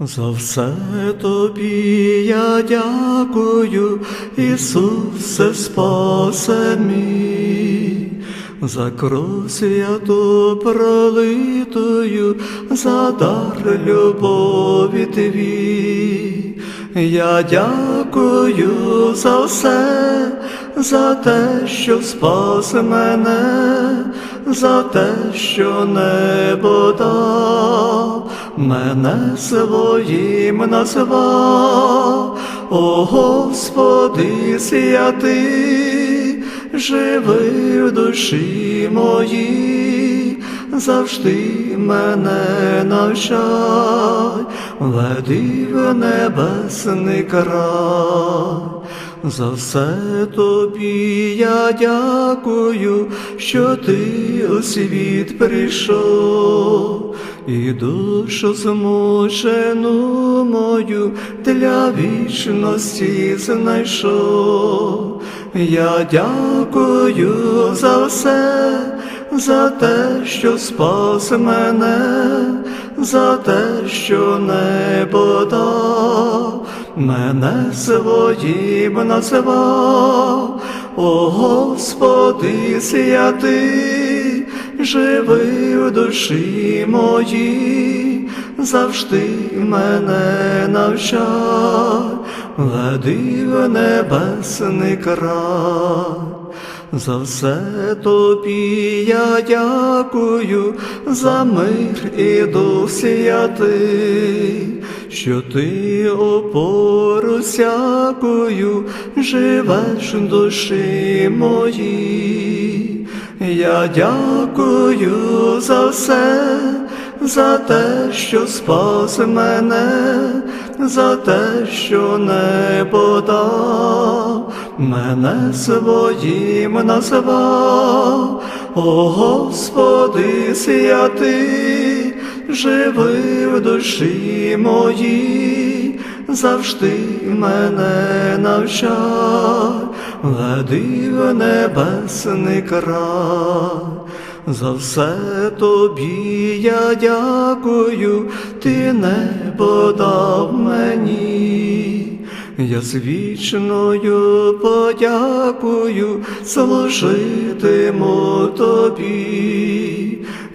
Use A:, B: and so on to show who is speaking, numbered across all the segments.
A: За все тобі я дякую, Ісусе спасе мій, за кров святу пролитою, за дар любові твій. Я дякую за все, за те, що спас мене, за те, що небо дав, мене своїм назвав, о Господи святий, живи в душі моїй, завжди мене навчай, веди в небесний край. За все тобі я дякую, що ти у світ прийшов, і душу змучену мою для вічності знайшов. Я дякую за все, за те, що спас мене, за те, що небо дав, мене своїм назвав, о Господи святий, живи в душі моїй, завжди мене навчай, веди в небесний край. За все тобі я дякую, за мир і дух святий, що ти опору всякою живеш в душі моїй. Я дякую за все, за те, що спас мене, за те, що небо дав, мене своїм назвав, о Господи святий, живи в душі моїй, завжди мене навчай, веди в небесний край. За все тобі я дякую, ти небо дав мені. Я з вічною подякую служитиму тобі.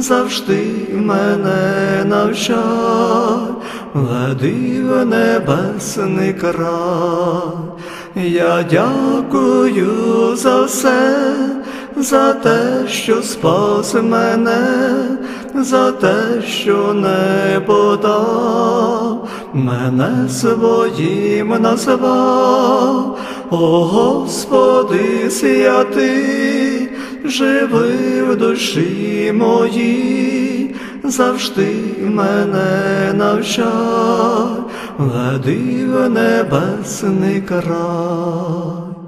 A: завжди мене навчай, веди в небесний край. Я дякую за все, за те, що спас мене, за те, що небо дав, мене своїм назвав, о Господи святий, живи в душі моїй, завжди мене навчай, веди в небесний край.